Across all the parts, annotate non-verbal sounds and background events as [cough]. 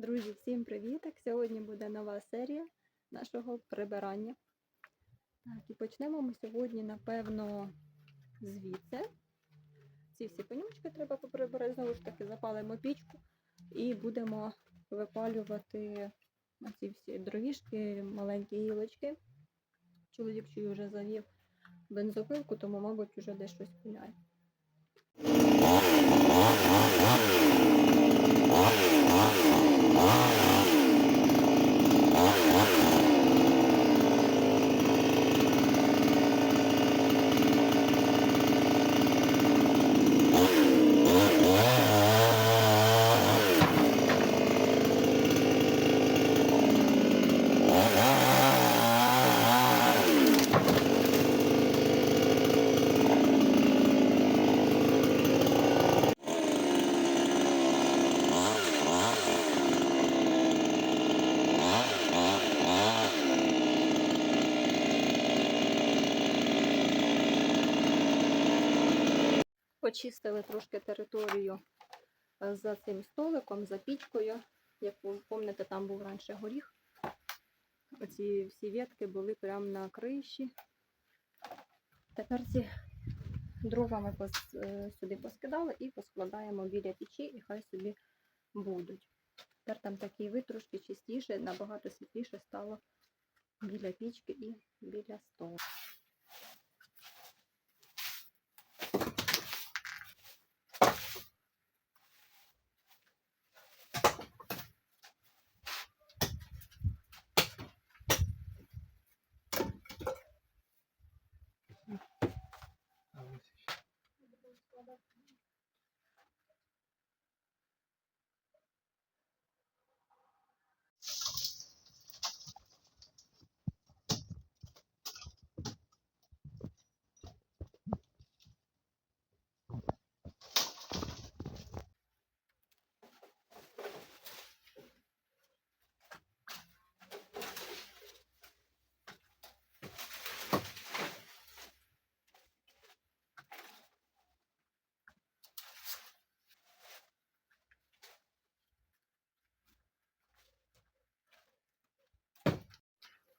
Друзі, всім привіток! Сьогодні буде нова серія нашого прибирання. Так, і почнемо ми сьогодні, напевно, звідси. Ці всі пенючки треба поприбирати, знову ж таки, запалимо пічку і будемо випалювати ці всі дровішки, маленькі гілочки. Чоловік чую вже завів бензопилку, тому, мабуть, вже десь щось пиляє. Почистили трошки територію е, за цим столиком, за пічкою. Як ви пам'ятаєте, там був раніше горіх. Оці всі ветки були прямо на криші. Тепер ці дрова ми пос- е, сюди поскидали і поскладаємо біля печі, і хай собі будуть. Тепер там такий вид чистіше, набагато світліше стало біля пічки і біля столу.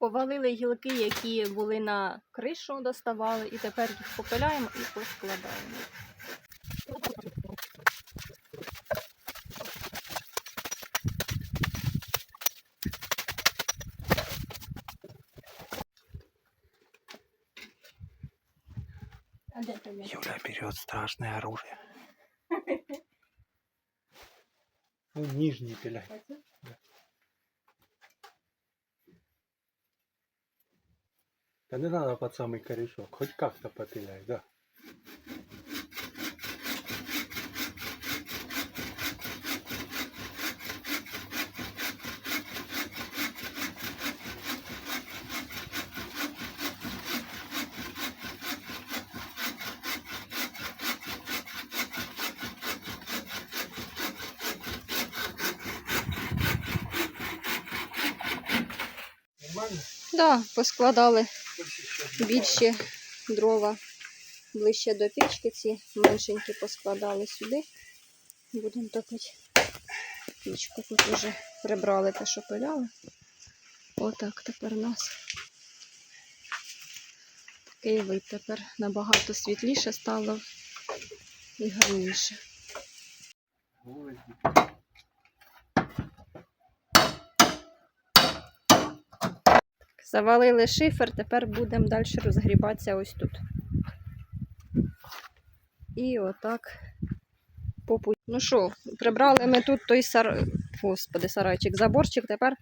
Повалили гілки, які були на кришу, доставали, і тепер їх попиляємо і поскладаємо. А де тобі? Юля берет страшное оружие. [laughs] Ну, нижний пиляй. Да не надо под самый корешок. Хоть как-то попиляй, да. Да, поскладали більші дрова ближче до пічки, ці меншенькі поскладали сюди. Будемо топити пічку. Тут вже прибрали те, що пиляли. Отак тепер у нас такий вид. Тепер набагато світліше стало і гарніше. Завалили шифер, тепер будемо далі розгрібатися ось тут. І отак по пу- Ну що, прибрали ми тут той сар... Господи, сарайчик, заборчик, тепер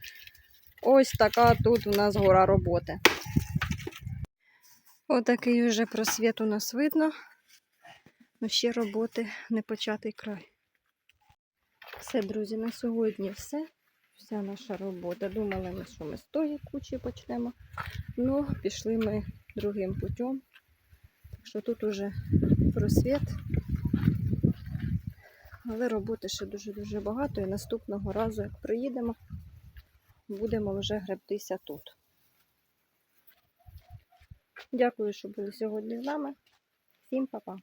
ось така тут у нас гора роботи. Отакий вже просвіт у нас видно. Ну ще роботи не початий край. Все, друзі, на сьогодні все вся наша робота. Думали ми, що ми з тої кучі почнемо. Ну, пішли ми другим путем. Так що тут уже просвіт. Але роботи ще дуже-дуже багато. І наступного разу, як приїдемо, будемо вже гребтися тут. Дякую, що були сьогодні з нами. Всім па-па!